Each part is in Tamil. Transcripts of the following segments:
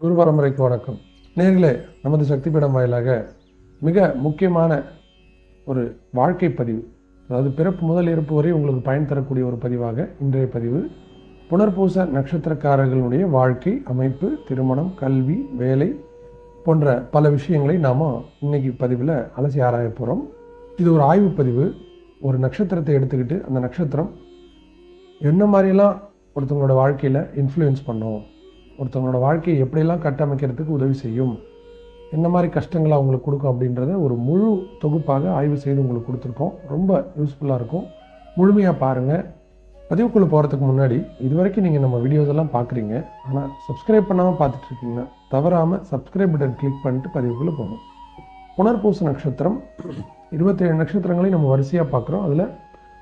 குரு பரம்பரைக்கு வணக்கம். நேர்களே நமது சக்தி பீடம் வாயிலாக மிக முக்கியமான ஒரு வாழ்க்கை பதிவு அதாவது பிறப்பு முதல் இறப்பு வரை உங்களுக்கு பயன் தரக்கூடிய ஒரு பதிவாக இன்றைய பதிவு புனர்பூச நட்சத்திரக்காரர்களுடைய வாழ்க்கை அமைப்பு திருமணம் கல்வி வேலை போன்ற பல விஷயங்களை நாம் இன்னைக்கு பதிவில் அலசி ஆராய போகிறோம் இது ஒரு ஆய்வு பதிவு. ஒரு நட்சத்திரத்தை எடுத்துக்கிட்டு அந்த நட்சத்திரம் என்ன மாதிரிலாம் ஒருத்தவங்களோட வாழ்க்கையில் இன்ஃப்ளூயன்ஸ் பண்ணோம்? ஒருத்தவங்களோட வாழ்க்கையை எப்படியெல்லாம் கட்டமைக்கிறதுக்கு உதவி செய்யும் என்ன மாதிரி கஷ்டங்களை அவங்களுக்கு கொடுக்கும் அப்படின்றத ஒரு முழு தொகுப்பாக ஆய்வு செய்து உங்களுக்கு கொடுத்துருக்கோம். ரொம்ப யூஸ்ஃபுல்லாக இருக்கும். முழுமையாக பாருங்கள் பதிவுக்குள்ளே போகிறதுக்கு முன்னாடி இது வரைக்கும் நீங்கள் நம்ம வீடியோஸ் எல்லாம் பார்க்குறீங்க ஆனால் சப்ஸ்கிரைப் பண்ணாமல் பார்த்துட்ருக்கீங்க தவறாமல் சப்ஸ்கிரைப் பட்டன் கிளிக் பண்ணிட்டு பதிவுக்குள்ளே போகணும் புனர்பூச நட்சத்திரம் இருபத்தேழு நட்சத்திரங்களையும் நம்ம வரிசையாக பார்க்குறோம் அதில்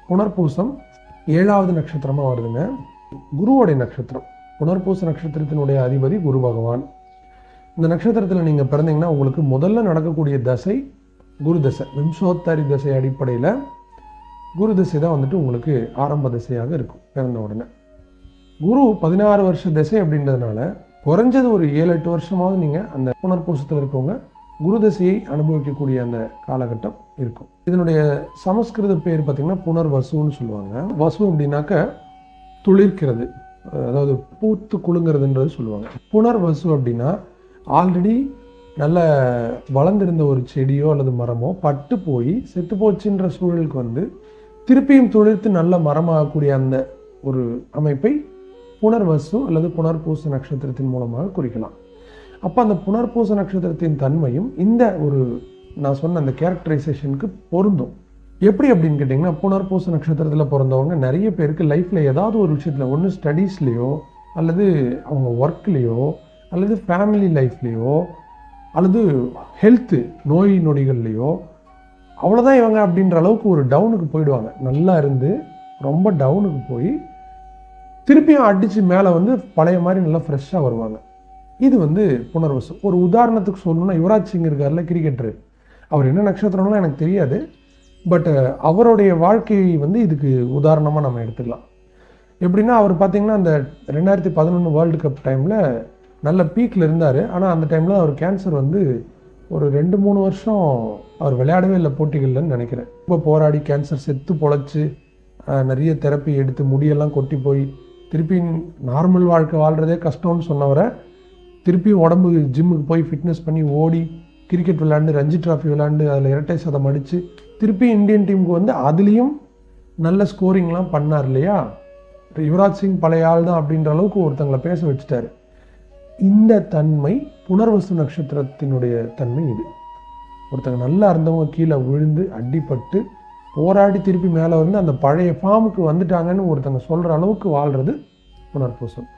புனர்பூசம் ஏழாவது நட்சத்திரமாக வருதுங்க. குருவோடைய நட்சத்திரம். புனர்பூச நட்சத்திரத்தினுடைய அதிபதி குரு பகவான். இந்த நட்சத்திரத்தில் நீங்கள் பிறந்தீங்கன்னா உங்களுக்கு முதல்ல நடக்கக்கூடிய தசை குரு தசை விம்சோத்தாரி தசை அடிப்படையில் குரு தசை தான் வந்துட்டு உங்களுக்கு ஆரம்ப தசையாக இருக்கும் பிறந்த உடனே. குரு பதினாறு வருஷ தசை அப்படின்றதுனால குறைஞ்சது ஒரு ஏழு எட்டு வருஷமாவது நீங்கள் அந்த புனர்பூசத்தில் இருக்கவங்க குரு தசையை அனுபவிக்கக்கூடிய அந்த காலகட்டம் இருக்கும். இதனுடைய சமஸ்கிருத பேர் பார்த்தீங்கன்னா புனர் வசுன்னு சொல்லுவாங்க. வசு அப்படின்னாக்க துளிர்க்கிறது. அதாவது பூத்து குலுங்கிறதுன்றது சொல்லுவாங்க. புனர்வசு அப்படின்னா ஆல்ரெடி நல்ல வளர்ந்திருந்த ஒரு செடியோ அல்லது மரமோ பட்டு போய் செத்து போச்சுன்ற சூழலுக்கு வந்து திருப்பியும் துளிர்த்து நல்ல மரமாகக்கூடிய அந்த ஒரு அமைப்பை புனர்வசு அல்லது புனர்பூச நட்சத்திரத்தின் மூலமாக குறிக்கலாம். அப்போ அந்த புனர்பூச நட்சத்திரத்தின் தன்மையும் இந்த ஒரு நான் சொன்ன அந்த கேரக்டரைசேஷனுக்கு பொருந்தும். எப்படி அப்படின்னு கேட்டிங்கன்னா புனர்பூச நட்சத்திரத்தில் பிறந்தவங்க நிறைய பேருக்கு லைஃப்பில் ஏதாவது ஒரு விஷயத்தில் ஒன்று ஸ்டடீஸ்லேயோ அல்லது அவங்க ஒர்க்லேயோ அல்லது ஃபேமிலி லைஃப்லேயோ அல்லது ஹெல்த்து நோய் நொடிகள்லேயோ அவ்வளோதான் இவங்க அப்படின்ற அளவுக்கு ஒரு டவுனுக்கு போயிடுவாங்க. நல்லா இருந்து ரொம்ப டவுனுக்கு போய் திருப்பியும் அடித்து மேலே வந்து பழைய மாதிரி நல்லா ஃப்ரெஷ்ஷாக வருவாங்க. இது வந்து புனர்வசம் ஒரு உதாரணத்துக்கு சொல்லணும்னா யுவராஜ் சிங் இருக்கார்ல கிரிக்கெட்டரு அவர் என்ன நட்சத்திரம்லாம் எனக்கு தெரியாது. பட் அவருடைய வாழ்க்கையை வந்து இதுக்கு உதாரணமாக நம்ம எடுத்துக்கலாம். எப்படின்னா அவர் பார்த்தீங்கன்னா அந்த ரெண்டாயிரத்தி பதினொன்று வேர்ல்டு கப் டைமில் நல்ல பீக்கில் இருந்தார். ஆனால் அந்த டைமில் அவர் கேன்சர் வந்து ஒரு ரெண்டு மூணு வருஷம் அவர் விளையாடவே இல்லை போட்டிகள்லன்னு நினைக்கிறேன். ரொம்ப போராடி கேன்சர் செத்து பொழைச்சி நிறைய தெரப்பி எடுத்து முடியெல்லாம் கொட்டி போய் திருப்பி நார்மல் வாழ்க்கை வாழ்கிறதே கஷ்டம்னு சொன்னவரை திருப்பி உடம்பு ஜிம்முக்கு போய் ஃபிட்னஸ் பண்ணி ஓடி கிரிக்கெட் விளையாண்டு ரஞ்சி ட்ராஃபி விளையாண்டு அதில் இரட்டை சதம் அடித்து திருப்பி இந்தியன் டீமுக்கு வந்து அதுலேயும் நல்ல ஸ்கோரிங்லாம் பண்ணார் இல்லையா? யுவராஜ் சிங் பழைய ஆள் தான் அப்படின்ற அளவுக்கு ஒருத்தங்களை பேச வச்சுட்டாரு. இந்த தன்மை புனர்வசு நட்சத்திரத்தினுடைய தன்மை இது. ஒருத்தங்க நல்லா இருந்தவங்க கீழே விழுந்து அடிபட்டு போராடி திருப்பி மேலே வந்து அந்த பழைய ஃபார்முக்கு வந்துட்டாங்கன்னு ஒருத்தங்க சொல்கிற அளவுக்கு வாழ்கிறது புனர்பூசம்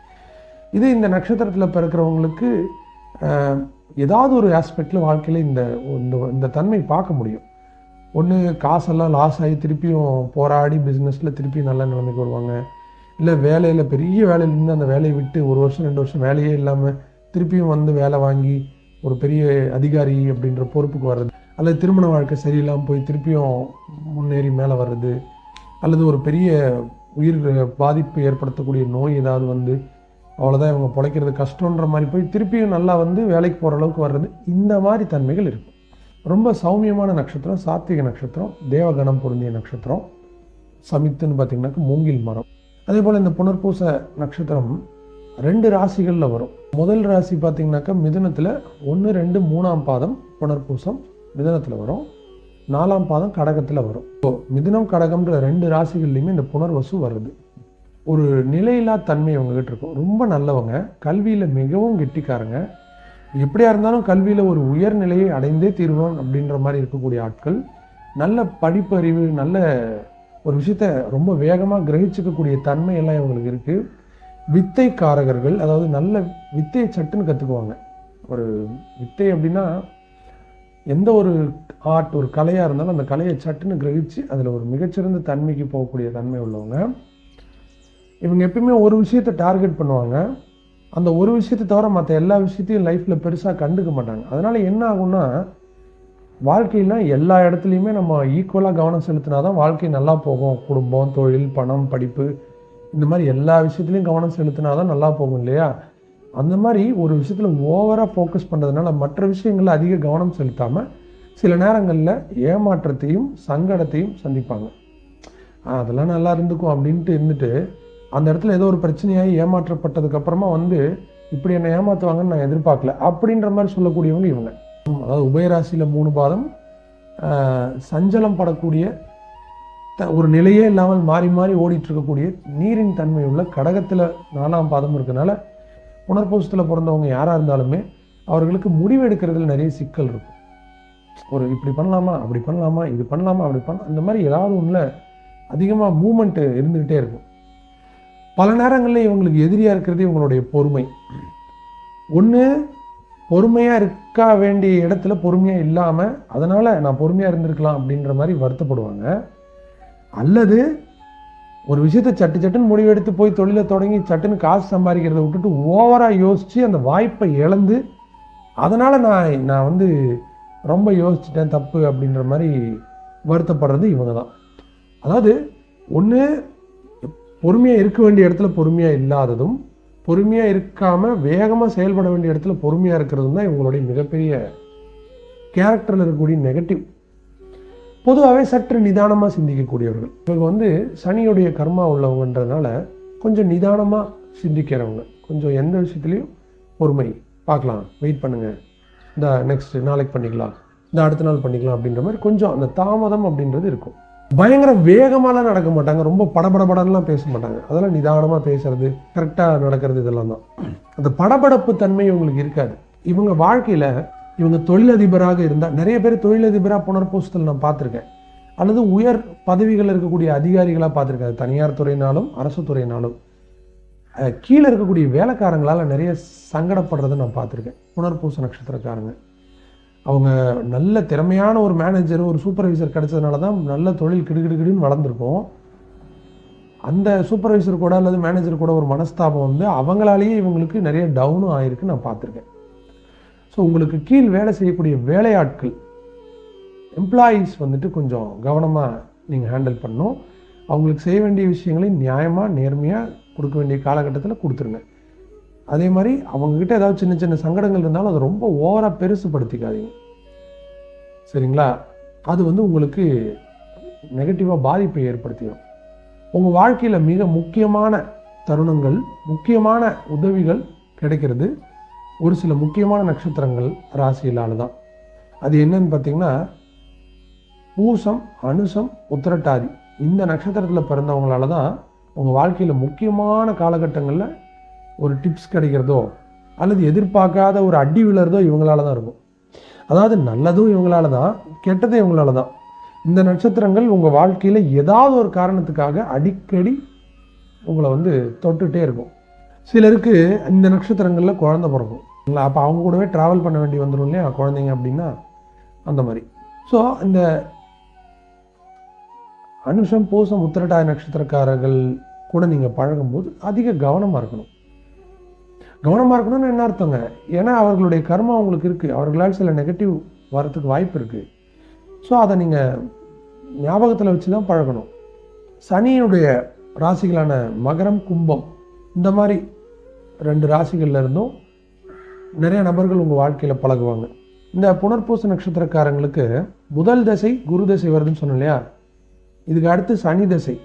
இது இந்த நட்சத்திரத்தில் பிறக்கிறவங்களுக்கு ஏதாவது ஒரு ஆஸ்பெக்டில் வாழ்க்கையில் இந்த இந்த- இந்த தன்மை பார்க்க முடியும். ஒன்று காசெல்லாம் லாஸ் ஆகி திருப்பியும் போராடி பிஸ்னஸில் திருப்பி நல்ல நிலைமைக்கு வருவாங்க. இல்லை வேலையில் பெரிய வேலையிலேருந்து அந்த வேலையை விட்டு ஒரு வருஷம் ரெண்டு வருஷம் வேலையே இல்லாமல் திருப்பியும் வந்து வேலை வாங்கி ஒரு பெரிய அதிகாரி அப்படின்ற பொறுப்புக்கு வர்றது அல்லது திருமண வாழ்க்கை சரியில்லாமல் போய் திருப்பியும் முன்னேறி மேலே வர்றது அல்லது ஒரு பெரிய உயிர் பாதிப்பு ஏற்படுத்தக்கூடிய நோய் ஏதாவது வந்து அவ்வளோதான் இவங்க பிழைக்கிறது கஷ்டன்ற மாதிரி போய் திருப்பியும் நல்லா வந்து வேலைக்கு போகிற அளவுக்கு வர்றது இந்த மாதிரி தன்மைகள் இருக்கும். ரொம்ப சௌமியமான நட்சத்திரம் சாத்திக நட்சத்திரம் தேவகணம் பொருந்திய நட்சத்திரம் சமித்துன்னு பார்த்தீங்கன்னாக்க மூங்கில் மரம். அதே போல் இந்த புனர்பூச நட்சத்திரம் ரெண்டு ராசிகளில் வரும். முதல் ராசி பார்த்திங்கனாக்கா மிதுனத்தில் ஒன்று ரெண்டு மூணாம் பாதம் புனர்பூசம் மிதனத்தில் வரும். நாலாம் பாதம் கடகத்தில் வரும். இப்போ மிதுனம் கடகம்ன்ற ரெண்டு ராசிகள்லையுமே இந்த புனர்வசு வருது. ஒரு நிலையில்லா தன்மை இவங்ககிட்ட இருக்கும். ரொம்ப நல்லவங்க. கல்வியில் மிகவும் கெட்டிக்காரங்க. எப்படியா இருந்தாலும் கல்வியில் ஒரு உயர்நிலையை அடைந்தே தீருவோம் அப்படின்ற மாதிரி இருக்கக்கூடிய ஆட்கள் நல்ல படிப்பறிவு நல்ல ஒரு விஷயத்த ரொம்ப வேகமாக கிரகிச்சிக்கக்கூடிய தன்மை எல்லாம் இவங்களுக்கு இருக்குது வித்தைக்காரகர்கள் அதாவது நல்ல வித்தையை சட்டுன்னு கற்றுக்குவாங்க ஒரு வித்தை அப்படின்னா எந்த ஒரு ஆர்ட் ஒரு கலையாக இருந்தாலும் அந்த கலையை சட்டுன்னு கிரகிச்சு அதில் ஒரு மிகச்சிறந்த தன்மைக்கு போகக்கூடிய தன்மை உள்ளவங்க. இவங்க எப்பயுமே ஒரு விஷயத்தை டார்கெட் பண்ணுவாங்க. அந்த ஒரு விஷயத்தை தவிர மற்ற எல்லா விஷயத்தையும் லைஃப்பில் பெருசாக கண்டுக்க மாட்டாங்க. அதனால் என்ன ஆகும்னா வாழ்க்கையில் எல்லா இடத்துலையுமே நம்ம ஈக்குவலாக கவனம் செலுத்தினா தான் வாழ்க்கை நல்லா போகும். குடும்பம் தொழில் பணம் படிப்பு இந்த மாதிரி எல்லா விஷயத்துலையும் கவனம் செலுத்தினா தான் நல்லா போகும் இல்லையா? அந்த மாதிரி ஒரு விஷயத்தில் ஓவராக ஃபோக்கஸ் பண்ணுறதுனால மற்ற விஷயங்களில் அதிக கவனம் செலுத்தாமல் சில நேரங்களில் ஏமாற்றத்தையும் சங்கடத்தையும் சந்திப்பாங்க. அதெல்லாம் நல்லா இருந்துக்கும் அப்படின்ட்டு இருந்துட்டு அந்த இடத்துல ஏதோ ஒரு பிரச்சனையாகி ஏமாற்றப்பட்டதுக்கப்புறமா வந்து இப்படி என்னை ஏமாற்றுவாங்கன்னு நான் எதிர்பார்க்கல. அப்படின்ற மாதிரி சொல்லக்கூடியவங்க இவங்க. அதாவது உபயராசியில் மூணு பாதம் சஞ்சலம் படக்கூடிய த- ஒரு நிலையே இல்லாமல் மாறி மாறி ஓடிட்டு இருக்கக்கூடிய நீரின் தன்மை உள்ள கடகத்தில் நாலாம் பாதம் இருக்கனால புனர்பூசத்தில் பிறந்தவங்க யாராக இருந்தாலுமே அவர்களுக்கு முடிவு எடுக்கிறதுல நிறைய சிக்கல் இருக்கும். ஒரு இப்படி பண்ணலாமா அப்படி பண்ணலாமா இது பண்ணலாமா அப்படி பண்ணலாம் இந்த மாதிரி ஏதாவது ஒன்றில் அதிகமாக மூமெண்ட்டு இருந்துக்கிட்டே இருக்கும். பல நேரங்களில் இவங்களுக்கு எதிரியாக இருக்கிறது இவங்களுடைய பொறுமை. ஒன்று பொறுமையாக இருக்க வேண்டிய இடத்துல பொறுமையாக இல்லாமல் அதனால் நான் பொறுமையாக இருந்திருக்கலாம் அப்படின்ற மாதிரி வருத்தப்படுவாங்க. அல்லது ஒரு விஷயத்தை சட்டு சட்டுன்னு முடிவெடுத்து போய் தொழிலை தொடங்கி சட்டுன்னு காசு சம்பாதிக்கிறத விட்டுட்டு ஓவராக யோசித்து அந்த வாய்ப்பை இழந்து அதனால் நான் நான் வந்து ரொம்ப யோசிச்சிட்டேன் தப்பு அப்படின்ற மாதிரி வருத்தப்படுறது இவங்க தான். அதாவது ஒன்று பொறுமையாக இருக்க வேண்டிய இடத்துல பொறுமையாக இல்லாததும் பொறுமையாக இருக்காமல் வேகமாக செயல்பட வேண்டிய இடத்துல பொறுமையாக இருக்கிறதும் தான் இவங்களுடைய மிகப்பெரிய கேரக்டரில் இருக்கக்கூடிய நெகட்டிவ் பொதுவாகவே சற்று நிதானமாக சிந்திக்கக்கூடியவர்கள். இவங்க வந்து சனியுடைய கர்மா உள்ளவங்கன்றதுனால கொஞ்சம் நிதானமாக சிந்திக்கிறவங்க. கொஞ்சம் எந்த விஷயத்துலையும் பொறுமை. பார்க்கலாம். வெயிட் பண்ணுங்கள் இந்த நெக்ஸ்ட் நாளைக்கு பண்ணிக்கலாம். இந்த அடுத்த நாள் பண்ணிக்கலாம் அப்படின்ற மாதிரி கொஞ்சம் அந்த தாமதம் அப்படின்றது இருக்கும். பயங்கர வேகமாலாம் நடக்க மாட்டாங்க. ரொம்ப படபடபடன்லாம் பேச மாட்டாங்க. அதெல்லாம் நிதானமாக பேசுறது கரெக்டாக நடக்கிறது இதெல்லாம் தான். அந்த படபடப்பு தன்மை இவங்களுக்கு இருக்காது. இவங்க வாழ்க்கையில் இவங்க தொழிலதிபராக இருந்தால் நிறைய பேர் தொழிலதிபராக புனர்பூசத்தில் நான் பார்த்துருக்கேன். அல்லது உயர் பதவிகள் இருக்கக்கூடிய அதிகாரிகளாக பார்த்துருக்கேன். தனியார் துறையினாலும் அரசு துறையினாலும். கீழே இருக்கக்கூடிய வேலைக்காரங்களால் நிறைய சங்கடப்படுறதை நான் பார்த்துருக்கேன். புனர்பூச நட்சத்திரக்காரங்க. அவங்க நல்ல திறமையான ஒரு மேனேஜர் ஒரு சூப்பர்வைசர் கிடைச்சதுனால தான் நல்ல தொழில் கிடுகிடுகிடுன்னு வளர்ந்துருக்கும். அந்த சூப்பர்வைசர் கூட அல்லது மேனேஜர் கூட ஒரு மனஸ்தாபம் வந்து அவங்களாலேயே இவங்களுக்கு நிறைய டவுனும் ஆயிருக்கு நான் பார்த்துருக்கேன். ஸோ உங்களுக்கு கீழ் வேலை செய்யக்கூடிய வேலையாட்கள் எம்ப்ளாயீஸ் வந்துட்டு கொஞ்சம் கவனமாக நீங்கள் ஹேண்டில் பண்ணணும். அவங்களுக்கு செய்ய வேண்டிய விஷயங்களை நியாயமாக நேர்மையாக கொடுக்க வேண்டிய காலகட்டத்தில் கொடுத்துருங்க. அதே மாதிரி அவங்கக்கிட்ட ஏதாவது சின்ன சின்ன சங்கடங்கள் இருந்தாலும் அதை ரொம்ப ஓவராக பெருசுப்படுத்திக்காதீங்க சரிங்களா? அது வந்து உங்களுக்கு நெகட்டிவாக பாதிப்பை ஏற்படுத்திடும். உங்கள் வாழ்க்கையில் மிக முக்கியமான தருணங்கள் முக்கியமான உதவிகள் கிடைக்கிறது ஒரு சில முக்கியமான நட்சத்திரங்கள் ராசியிலால் தான் அது என்னன்னு பார்த்தீங்கன்னா பூசம் அனுசம் உத்திரட்டாதி இந்த நட்சத்திரத்தில் பிறந்தவங்களால தான் உங்கள் வாழ்க்கையில் முக்கியமான காலகட்டங்களில் ஒரு டிப்ஸ் கிடைக்கிறதோ அல்லது எதிர்பார்க்காத ஒரு அடி விழுறதோ இவங்களால தான் இருக்கும். அதாவது நல்லதும் இவங்களால தான் கெட்டதும் இவங்களால தான் இந்த நட்சத்திரங்கள் உங்கள் வாழ்க்கையில் ஏதாவது ஒரு காரணத்துக்காக அடிக்கடி உங்களை வந்து தொட்டுகிட்டே இருக்கும். சிலருக்கு இந்த நட்சத்திரங்களில் குழந்த பிறக்கும். அப்போ அவங்க கூடவே ட்ராவல் பண்ண வேண்டி வந்துடும் இல்லையா குழந்தைங்க அப்படின்னா? அந்த மாதிரி. ஸோ இந்த அனுஷம் பூசம் உத்திரட்டாய நட்சத்திரக்காரர்கள் கூட நீங்கள் பழகும்போது அதிக கவனமாக இருக்கணும். கவனமாக இருக்கணும்னு என்ன அர்த்தங்க? ஏன்னா அவர்களுடைய கர்மா அவங்களுக்கு இருக்குது அவர்களால் சில நெகட்டிவ் வரத்துக்கு வாய்ப்பு இருக்குது ஸோ அதை நீங்கள் ஞாபகத்தில் வச்சு தான் பழகணும். சனியினுடைய ராசிகளான மகரம் கும்பம் இந்த மாதிரி ரெண்டு ராசிகள்ல இருந்தும் நிறைய நபர்கள் உங்கள் வாழ்க்கையில் பழகுவாங்க. இந்த புனர்பூச நட்சத்திரக்காரங்களுக்கு முதல் தசை குரு தசை வருதுன்னு சொன்னோம் இல்லையா? இதுக்கு அடுத்து சனி தசை.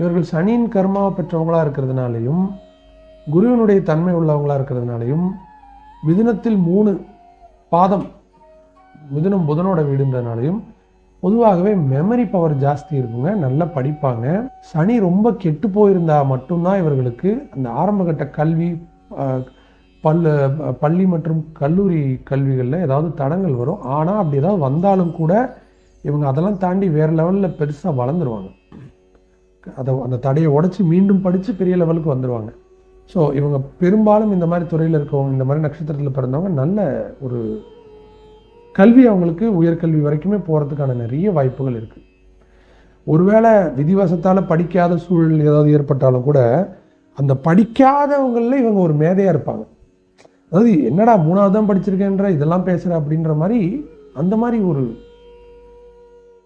இவர்கள் சனியின் கர்மாவை பெற்றவங்களாக இருக்கிறதுனாலையும் குருவினுடைய தன்மை உள்ளவங்களாக இருக்கிறதுனாலையும் மிதுனத்தில் மூணு பாதம் மிதுனம் புதனோட வீடுன்றதுனாலையும் பொதுவாகவே மெமரி பவர் ஜாஸ்தி இருக்குங்க நல்லா படிப்பாங்க. சனி ரொம்ப கெட்டு போயிருந்தா மட்டும்தான் இவர்களுக்கு அந்த ஆரம்பகட்ட கல்வி அஹ், பல் பள்ளி மற்றும் கல்லூரி கல்விகளில் ஏதாவது தடங்கள் வரும். ஆனால் அப்படி ஏதாவது வந்தாலும் கூட இவங்க அதெல்லாம் தாண்டி வேறு லெவலில் பெருசாக வளர்ந்துருவாங்க. அதை அந்த தடையை உடைச்சி மீண்டும் படித்து பெரிய லெவலுக்கு வந்துடுவாங்க ஸோ இவங்க பெரும்பாலும் இந்த மாதிரி துறையில் இருக்கவங்க இந்த மாதிரி நட்சத்திரத்தில் பிறந்தவங்க நல்ல ஒரு கல்வி அவங்களுக்கு உயர்கல்வி வரைக்குமே போகிறதுக்கான நிறைய வாய்ப்புகள் இருக்குது ஒருவேளை விதிவசத்தால் படிக்காத சூழல் ஏதாவது ஏற்பட்டாலும் கூட அந்த படிக்காதவங்களில் இவங்க ஒரு மேதையாக இருப்பாங்க. அதாவது என்னடா மூணாவது தான் படிச்சிருக்கேன்ற இதெல்லாம் பேசுகிற அப்படின்ற மாதிரி அந்த மாதிரி ஒரு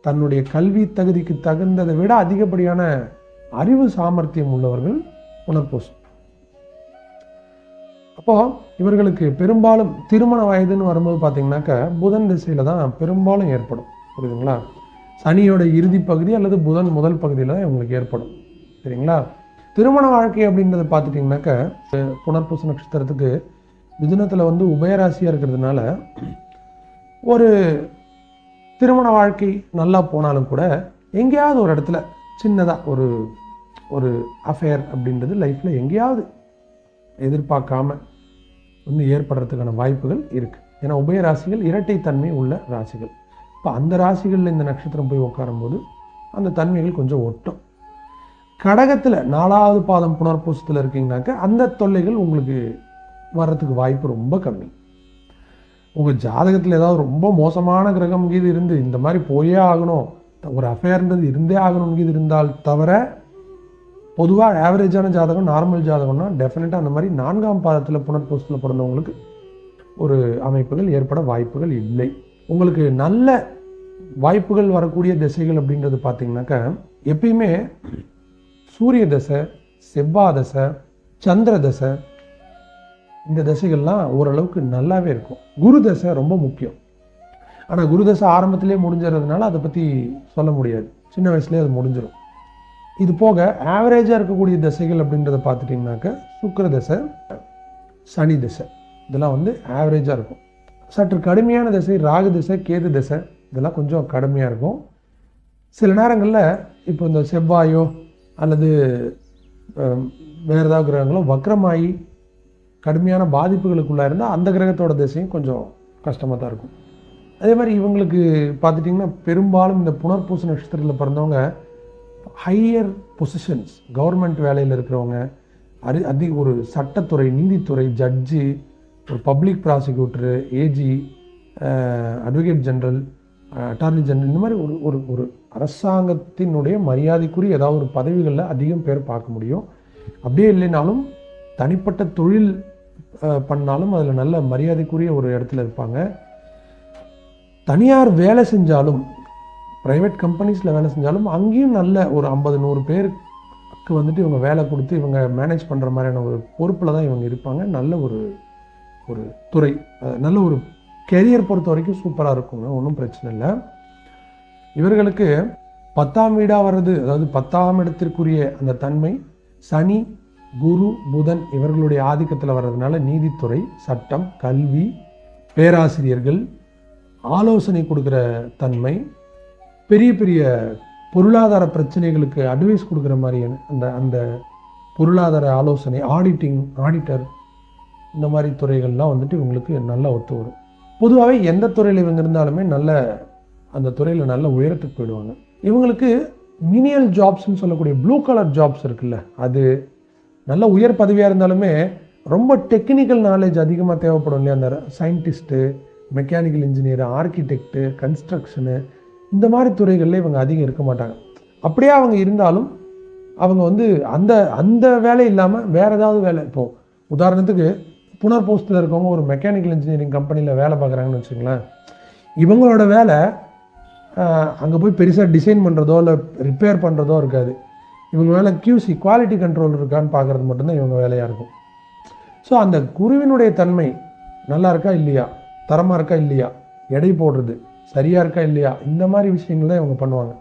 தன்னுடைய கல்வி தகுதிக்கு தகுந்ததை விட அதிகப்படியான அறிவு சாமர்த்தியம் உள்ளவர்கள் உணர்போசம் அப்போது இவர்களுக்கு பெரும்பாலும் திருமண வயதுன்னு வரும்போது பார்த்தீங்கன்னாக்கா புதன் திசையில் தான் பெரும்பாலும் ஏற்படும். புரியுதுங்களா? சனியோட இறுதி பகுதி அல்லது புதன் முதல் பகுதியில் தான் இவங்களுக்கு ஏற்படும். சரிங்களா? திருமண வாழ்க்கை அப்படின்றத பார்த்துட்டிங்கனாக்கா புனர்பூச நட்சத்திரத்துக்கு மிதுனத்தில் வந்து உபயராசியாக இருக்கிறதுனால ஒரு திருமண வாழ்க்கை நல்லா போனாலும் கூட எங்கேயாவது ஒரு இடத்துல சின்னதாக ஒரு ஒரு அஃபேர் அப்படின்றது லைஃப்பில் எங்கேயாவது எதிர்பார்க்காம வந்து ஏற்படுறதுக்கான வாய்ப்புகள் இருக்குது ஏன்னா உபய ராசிகள் இரட்டைத்தன்மை உள்ள ராசிகள். இப்போ அந்த ராசிகளில் இந்த நட்சத்திரம் போய் உட்காரும்போது அந்த தன்மைகள் கொஞ்சம் ஒட்டும். கடகத்தில் நாலாவது பாதம் புனர்பூசத்தில் இருக்கீங்கனாக்கா அந்த தொல்லைகள் உங்களுக்கு வர்றதுக்கு வாய்ப்பு ரொம்ப கம்மி. உங்கள் ஜாதகத்தில் ஏதாவது ரொம்ப மோசமான கிரகம் கீது இருந்து இந்த மாதிரி போயே ஆகணும் ஒரு அஃபேர்ன்றது இருந்தே ஆகணும் கீது இருந்தால் தவிர பொதுவாக ஆவரேஜான ஜாதகம் நார்மல் ஜாதகம்னா டெஃபினட்டாக அந்த மாதிரி நான்காம் பாதத்தில் புனர்பூசத்தில் பிறந்தவங்களுக்கு ஒரு அமைப்புகள் ஏற்பட வாய்ப்புகள் இல்லை. உங்களுக்கு நல்ல வாய்ப்புகள் வரக்கூடிய திசைகள் அப்படின்றது பார்த்திங்கனாக்கா எப்பயுமே சூரிய தசை செவ்வாய் தசை சந்திர தசை இந்த தசைகள்லாம் ஓரளவுக்கு நல்லாவே இருக்கும். குரு தசை ரொம்ப முக்கியம். ஆனால் குரு தசை ஆரம்பத்திலே முடிஞ்சதுனால அதை பற்றி சொல்ல முடியாது. சின்ன வயசுலேயே அது முடிஞ்சிடும் இது போக ஆவரேஜாக இருக்கக்கூடிய திசைகள் அப்படின்றத பார்த்துட்டிங்கனாக்க சுக்கிர தசை சனி திசை. இதெல்லாம் வந்து ஆவரேஜாக இருக்கும். சற்று கடுமையான திசை ராகு திசை கேது திசை இதெல்லாம் கொஞ்சம் கடுமையாக இருக்கும். சில நேரங்களில் இப்போ இந்த செவ்வாயோ அல்லது வேறு ஏதாவது கிரகங்களோ வக்ரமாயி கடுமையான பாதிப்புகளுக்குள்ளே இருந்தால் அந்த கிரகத்தோட திசையும் கொஞ்சம் கஷ்டமாக தான் இருக்கும். அதே மாதிரி இவங்களுக்கு பார்த்துட்டிங்கன்னா பெரும்பாலும் இந்த புனர்பூச நட்சத்திரத்தில் பிறந்தவங்க ஹையர் பொசிஷன்ஸ் கவர்மெண்ட் வேலையில் இருக்கிறவங்க அரி அதிக ஒரு சட்டத்துறை நீதித்துறை ஜட்ஜி ஒரு public prosecutor AG advocate general attorney general இந்த மாதிரி ஒரு ஒரு ஒரு அரசாங்கத்தினுடைய மரியாதைக்குரிய ஏதாவது ஒரு பதவிகளில் அதிகம் பேர் பார்க்க முடியும். அப்படியே இல்லைனாலும் தனிப்பட்ட தொழில் பண்ணாலும் அதில் நல்ல மரியாதைக்குரிய ஒரு இடத்துல இருப்பாங்க. தனியார் வேலை செஞ்சாலும் ப்ரைவேட் கம்பெனிஸில் வேலை செஞ்சாலும் அங்கேயும் நல்ல ஒரு ஐம்பது நூறு பேருக்கு வந்துட்டு இவங்க வேலை கொடுத்து இவங்க மேனேஜ் பண்ணுற மாதிரியான ஒரு பொறுப்பில் தான் இவங்க இருப்பாங்க. நல்ல ஒரு ஒரு துறை நல்ல ஒரு கெரியர் பொறுத்த வரைக்கும் சூப்பராக இருக்குங்க. ஒன்றும் பிரச்சனை இல்லை. இவர்களுக்கு பத்தாம் வீடாக வர்றது அதாவது பத்தாம் இடத்திற்குரிய அந்த தன்மை சனி குரு புதன் இவர்களுடைய ஆதிக்கத்தில் வர்றதுனால நீதித்துறை சட்டம் கல்வி பேராசிரியர்கள் ஆலோசனை கொடுக்குற தன்மை பெரிய பெரிய பொருளாதார பிரச்சனைகளுக்கு அட்வைஸ் கொடுக்குற மாதிரியான அந்த அந்த பொருளாதார ஆலோசனை ஆடிட்டிங் ஆடிட்டர் இந்த மாதிரி துறைகள்லாம் வந்துட்டு இவங்களுக்கு நல்லா ஒத்து வரும். பொதுவாகவே எந்த துறையில் இவங்க இருந்தாலுமே நல்ல அந்த துறையில் நல்ல உயரத்துக்கு போயிடுவாங்க. இவங்களுக்கு மினியல் ஜாப்ஸ்ன்னு சொல்லக்கூடிய ப்ளூ கலர் ஜாப்ஸ் இருக்குல்ல அது நல்ல உயர் பதவியாக இருந்தாலுமே ரொம்ப டெக்னிக்கல் நாலேஜ் அதிகமாக தேவைப்படும் இல்லையா? அந்த scientist mechanical engineer architect construction இந்த மாதிரி துறைகளில் இவங்க அதிகம் இருக்க மாட்டாங்க. அப்படியே அவங்க இருந்தாலும் அவங்க வந்து அந்த அந்த வேலை இல்லாமல் வேறு ஏதாவது வேலை. இப்போது உதாரணத்துக்கு புனர் போஸ்ட்டில் இருக்கவங்க ஒரு மெக்கானிக்கல் இன்ஜினியரிங் கம்பெனியில் வேலை பார்க்குறாங்கன்னு வச்சுங்களேன் இவங்களோட வேலை அங்கே போய் பெருசாக டிசைன் பண்ணுறதோ இல்லை ரிப்பேர் பண்ணுறதோ இருக்காது. இவங்க வேலை கியூசி குவாலிட்டி கண்ட்ரோல் இருக்கான்னு பார்க்குறது மட்டும்தான் இவங்க வேலையாக இருக்கும். ஸோ அந்த குருவினுடைய தன்மை நல்லா இருக்கா இல்லையா? தரமாக இருக்கா இல்லையா? எடை போடுறது. சரியாக இருக்கா இல்லையா? இந்த மாதிரி விஷயங்கள் தான் இவங்க பண்ணுவாங்க.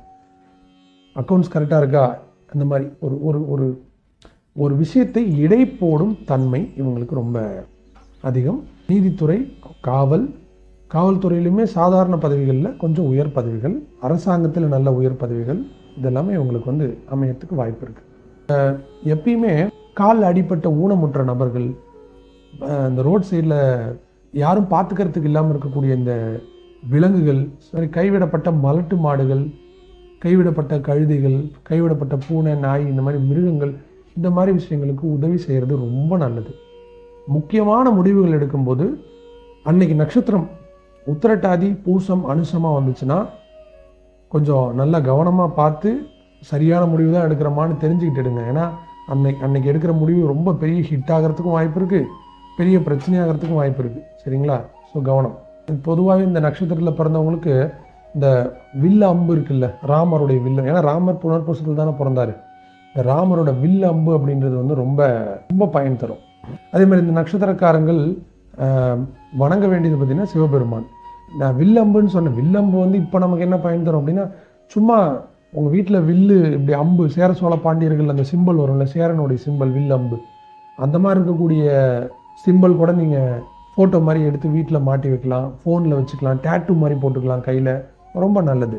அக்கௌண்ட்ஸ் கரெக்டாக இருக்கா? அந்த மாதிரி ஒரு ஒரு ஒரு ஒரு விஷயத்தை இடை போடும் தன்மை இவங்களுக்கு ரொம்ப அதிகம். நீதித்துறை காவல் காவல்துறையிலுமே சாதாரண பதவிகளில் கொஞ்சம் உயர் பதவிகள் அரசாங்கத்தில் நல்ல உயர் பதவிகள் இதெல்லாமே இவங்களுக்கு வந்து அமையத்துக்கு வாய்ப்பு இருக்குது எப்பயுமே கால் அடிப்பட்ட ஊனமுற்ற நபர்கள் இந்த ரோட் சைடில் யாரும் பார்த்துக்கிறதுக்கு இல்லாமல் இருக்கக்கூடிய இந்த விலங்குகள் சரி கைவிடப்பட்ட மலட்டு மாடுகள் கைவிடப்பட்ட கழுதைகள் கைவிடப்பட்ட பூனை நாய் இந்த மாதிரி மிருகங்கள் இந்த மாதிரி விஷயங்களுக்கு உதவி செய்கிறது ரொம்ப நல்லது. முக்கியமான முடிவுகள் எடுக்கும்போது அன்னைக்கு நட்சத்திரம் உத்திரட்டாதி பூசம் அனுசமாக வந்துச்சுன்னா கொஞ்சம் நல்லா கவனமாக பார்த்து சரியான முடிவு தான் எடுக்கிறோமான்னு தெரிஞ்சுக்கிட்டு எடுங்க. ஏன்னா அன்னைக்கு அன்னைக்கு எடுக்கிற முடிவு ரொம்ப பெரிய ஹிட் ஆகிறதுக்கும் வாய்ப்பு இருக்குது பெரிய பிரச்சனையாகிறதுக்கும் வாய்ப்பு இருக்குது சரிங்களா? ஸோ கவனம். பொதுவாகவே இந்த நட்சத்திரத்தில் பிறந்தவங்களுக்கு இந்த வில் அம்பு இருக்குல்ல ராமருடைய வில்லு. ஏன்னா ராமர் புனர்பூசத்தில் தானே பிறந்தாரு. இந்த ராமரோட வில் அம்பு அப்படின்றது வந்து ரொம்ப ரொம்ப பயன் தரும். அதே மாதிரி இந்த நட்சத்திரக்காரங்கள் வணங்க வேண்டியது பார்த்திங்கன்னா சிவபெருமான். நான் வில்லம்புன்னு சொன்னேன். வில்லம்பு வந்து இப்போ நமக்கு என்ன பயன் தரும் அப்படின்னா சும்மா உங்கள் வீட்டில் வில்லு இப்படி அம்பு சேர சோழ பாண்டியர்கள் அந்த சிம்பல் வரும்ல சேரனுடைய சிம்பல் வில்லம்பு அந்த மாதிரி இருக்கக்கூடிய சிம்பல் கூட நீங்கள் ஃபோட்டோ மாதிரி எடுத்து வீட்டில் மாட்டி வைக்கலாம் ஃபோனில் வச்சுக்கலாம் டேட்டு மாதிரி போட்டுக்கலாம் கையில். ரொம்ப நல்லது.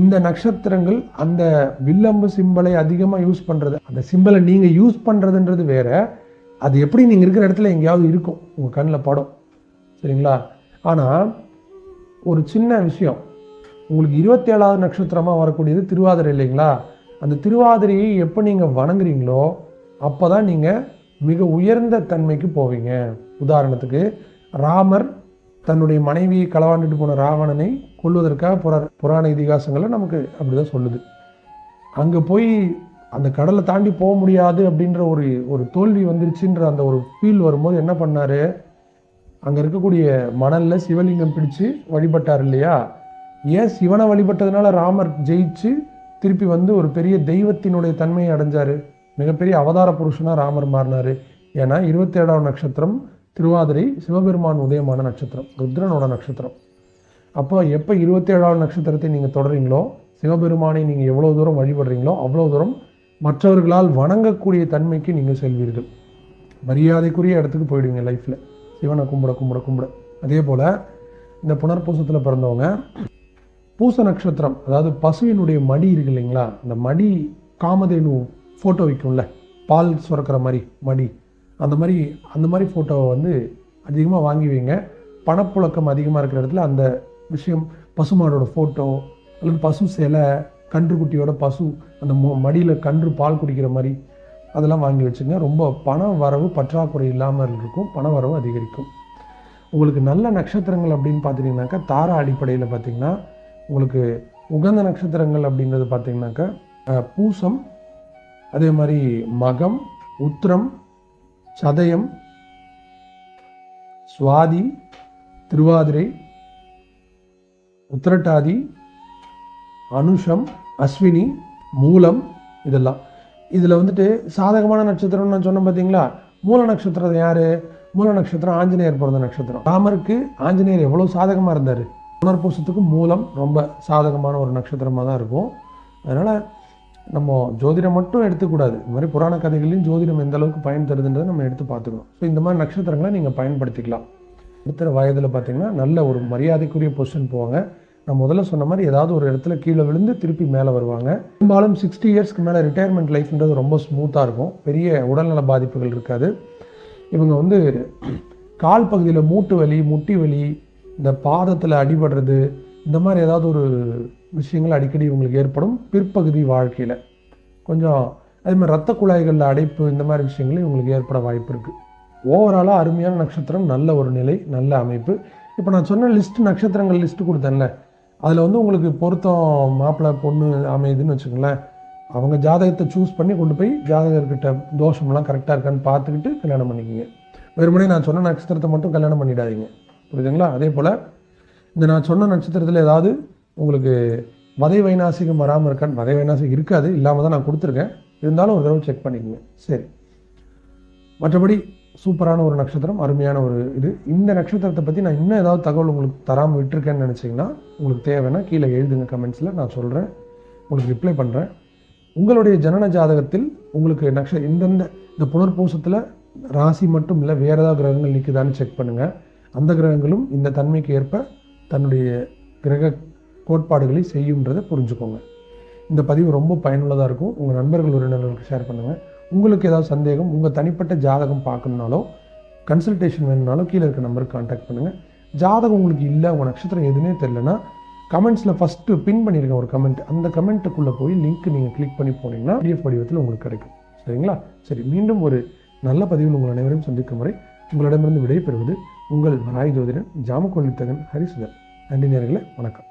இந்த நட்சத்திரங்கள் அந்த வில்லம்பு சிம்பலை அதிகமாக யூஸ் பண்ணுறது அந்த சிம்பலை நீங்கள் யூஸ் பண்ணுறதுன்றது வேற. அது எப்படி நீங்கள் இருக்கிற இடத்துல எங்கேயாவது இருக்கும். உங்கள் கண்ணில் படம். சரிங்களா? ஆனால் ஒரு சின்ன விஷயம். உங்களுக்கு இருபத்தேழாவது நட்சத்திரமாக வரக்கூடியது திருவாதிரை இல்லைங்களா? அந்த திருவாதிரையை எப்போ நீங்கள் வணங்குறீங்களோ அப்போ தான் நீங்கள் மிக உயர்ந்த தன்மைக்கு போவீங்க. உதாரணத்துக்கு ராமர் தன்னுடைய மனைவியை களவாண்டுட்டு போன ராவணனை கொல்வதற்காக புற புராண இதிகாசங்களை நமக்கு அப்படிதான் சொல்லுது. அங்கே போய் அந்த கடலை தாண்டி போக முடியாது அப்படின்ற ஒரு ஒரு தோல்வி வந்துருச்சுன்ற அந்த ஒரு ஃபீல் வரும்போது என்ன பண்ணார்? அங்கே இருக்கக்கூடிய மணலில் சிவலிங்கம் பிடிச்சு வழிபட்டார் இல்லையா? ஏன் சிவனை வழிபட்டதுனால ராமர் ஜெயிச்சு திருப்பி வந்து ஒரு பெரிய தெய்வத்தினுடைய தன்மையை அடைஞ்சார்? மிகப்பெரிய அவதார புருஷனாக ராமர் மாறினார். ஏன்னா இருபத்தேழாம் நட்சத்திரம் திருவாதிரை சிவபெருமான் உதயமான நட்சத்திரம் ருத்ரனோட நட்சத்திரம். அப்போ எப்போ இருபத்தி ஏழாவது நட்சத்திரத்தை நீங்கள் தொடர்றீங்களோ சிவபெருமானை நீங்கள் எவ்வளோ தூரம் வழிபடுறீங்களோ அவ்வளோ தூரம் மற்றவர்களால் வணங்கக்கூடிய தன்மைக்கு நீங்கள் செல்வீர்கள். மரியாதைக்குரிய இடத்துக்கு போயிடுவீங்க லைஃப்பில் சிவனை கும்பிட கும்பிட கும்பிட. அதே போல் இந்த புனர்பூசத்தில் பிறந்தவங்க பூச நட்சத்திரம் அதாவது பசுவினுடைய மடி இருக்கு இல்லைங்களா அந்த மடி காமதேனு ஃபோட்டோ வைக்கும்ல பால் சுரக்கிற மாதிரி மடி. அந்த மாதிரி அந்த மாதிரி ஃபோட்டோவை வந்து அதிகமாக வாங்கி வைங்க. பணப்புழக்கம் அதிகமாக இருக்கிற இடத்துல அந்த விஷயம் பசுமாடோட ஃபோட்டோ அல்லது பசு சிலை கன்றுக்குட்டியோட பசு அந்த மடியில் கன்று பால் குடிக்கிற மாதிரி அதெல்லாம் வாங்கி வச்சுங்க. ரொம்ப பண வரவு பற்றாக்குறை இல்லாமல் இருக்கும். பண வரவு அதிகரிக்கும். உங்களுக்கு நல்ல நட்சத்திரங்கள் அப்படின்னு பார்த்தீங்கன்னாக்கா தாரா அடிப்படையில் பார்த்தீங்கன்னா உங்களுக்கு உகந்த நட்சத்திரங்கள் அப்படின்றது பார்த்தீங்கன்னாக்கா பூசம் அதே மாதிரி மகம் உத்திரம் சதயம் சுவாதி திருவாதிரை உத்திரட்டாதி அனுஷம் அஸ்வினி மூலம் இதெல்லாம். இதில் வந்துட்டு சாதகமான நட்சத்திரம்னு நான் சொன்னேன் பார்த்தீங்களா மூல நட்சத்திரம் யார்? மூல நட்சத்திரம் ஆஞ்சநேயர் பிறந்த நட்சத்திரம். ராமருக்கு ஆஞ்சநேயர் எவ்வளோ சாதகமாக இருந்தார்? புனர்பூசத்துக்கு மூலம் ரொம்ப சாதகமான ஒரு நட்சத்திரமாக தான் இருக்கும். அதனால் நம்ம ஜோதிடம் மட்டும் எடுத்துக்கூடாது. இந்த மாதிரி புராண கதைகளையும் ஜோதிடம் எந்த அளவுக்கு பயன் தருதுன்றதை நம்ம எடுத்து பார்த்துக்கணும். ஸோ இந்த மாதிரி நட்சத்திரங்களை நீங்கள் பயன்படுத்திக்கலாம். அடுத்த வயதில் பார்த்தீங்கன்னா நல்ல ஒரு மரியாதைக்குரிய பொசிஷன் போவாங்க. நான் முதல்ல சொன்ன மாதிரி ஏதாவது ஒரு இடத்துல கீழே விழுந்து திருப்பி மேலே வருவாங்க. பெரும்பாலும் சிக்ஸ்டி இயர்ஸ்க்கு மேலே ரிட்டையர்மெண்ட் லைஃப்ன்றது ரொம்ப ஸ்மூத்தாக இருக்கும். பெரிய உடல்நல பாதிப்புகள் இருக்காது. இவங்க வந்து கால் பகுதியில் மூட்டு வலி முட்டி வலி இந்த பாதத்தில் அடிபடுறது இந்த மாதிரி ஏதாவது ஒரு விஷயங்கள் அடிக்கடி இவங்களுக்கு ஏற்படும். பிற்பகுதி வாழ்க்கையில் கொஞ்சம் அதே மாதிரி ரத்த குழாய்களில் அடைப்பு இந்த மாதிரி விஷயங்களும் இவங்களுக்கு ஏற்பட வாய்ப்பு இருக்குது ஓவராலாக அருமையான நட்சத்திரம் நல்ல ஒரு நிலை நல்ல அமைப்பு. இப்போ நான் சொன்ன லிஸ்ட் நட்சத்திரங்கள் லிஸ்ட் கொடுத்தேன்ல அதில் வந்து உங்களுக்கு பொருத்தம் மாப்பிள்ளை பொண்ணு அமையுதுன்னு வச்சுக்கோங்களேன். அவங்க ஜாதகத்தை சூஸ் பண்ணி கொண்டு போய் ஜாதகர்கிட்ட தோஷம்லாம் கரெக்டாக இருக்கான்னு பார்த்துக்கிட்டு கல்யாணம் பண்ணிக்கிங்க. வெறுமனே நான் சொன்ன நட்சத்திரத்தை மட்டும் கல்யாணம் பண்ணிடாதீங்க. புரியுதுங்களா? அதே போல் இந்த நான் சொன்ன நட்சத்திரத்தில் ஏதாவது உங்களுக்கு வதை வைநாசிகம் வராமல் இருக்கான்னு வதை வைநாசிகம் இருக்காது இல்லாமல் தான் நான் கொடுத்துருக்கேன். இருந்தாலும் ஒரு தடவை செக் பண்ணிக்கோங்க. சரி. மற்றபடி சூப்பரான ஒரு நட்சத்திரம் அருமையான ஒரு இது. இந்த நட்சத்திரத்தை பற்றி நான் இன்னும் ஏதாவது தகவல் உங்களுக்கு தராமல் விட்டுருக்கேன்னு நினச்சிங்கன்னா உங்களுக்கு தேவைன்னா கீழே எழுதுங்க கமெண்ட்ஸில் நான் சொல்கிறேன் உங்களுக்கு ரிப்ளை பண்ணுறேன் உங்களுடைய ஜனன ஜாதகத்தில் உங்களுக்கு நக்ஷ இந்தந்த இந்த புனர்பூசத்தில் ராசி மட்டும் இல்லை வேறு ஏதாவது கிரகங்கள் நிற்குதான்னு செக் பண்ணுங்கள் அந்த கிரகங்களும் இந்த தன்மைக்கு ஏற்ப தன்னுடைய கிரக கோட்பாடுகளை செய்யுன்றதை புரிஞ்சுக்கோங்க. இந்த பதிவு ரொம்ப பயனுள்ளதாக இருக்கும். உங்கள் நண்பர்கள் உறவினர்களுக்கு ஷேர் பண்ணுங்கள் உங்களுக்கு ஏதாவது சந்தேகம் உங்கள் தனிப்பட்ட ஜாதகம் பார்க்கணுனாலோ கன்சல்டேஷன் வேணும்னாலோ கீழே இருக்க நம்பருக்கு காண்டாக்ட் பண்ணுங்கள் ஜாதகம் உங்களுக்கு இல்லை உங்கள் நட்சத்திரம் எதுனே தெரிலனா கமெண்ட்ஸில் ஃபஸ்ட்டு பின் பண்ணியிருக்கேன் ஒரு கமெண்ட் அந்த கமெண்ட்டுக்குள்ளே போய் லிங்க் நீங்கள் கிளிக் பண்ணி போனீங்கன்னா பிடிஎஃப் வடிவத்தில் உங்களுக்கு கிடைக்கும். சரிங்களா? சரி மீண்டும் ஒரு நல்ல பதிவில் உங்கள் அனைவரையும் சந்திக்கும் வரை உங்களிடமிருந்து விடைபெறுவது உங்கள் மராய் ஜோதிடன் ஜாமக்கொல்லித்தகன் ஹரிசுதன். நன்றி நேர்களை வணக்கம்.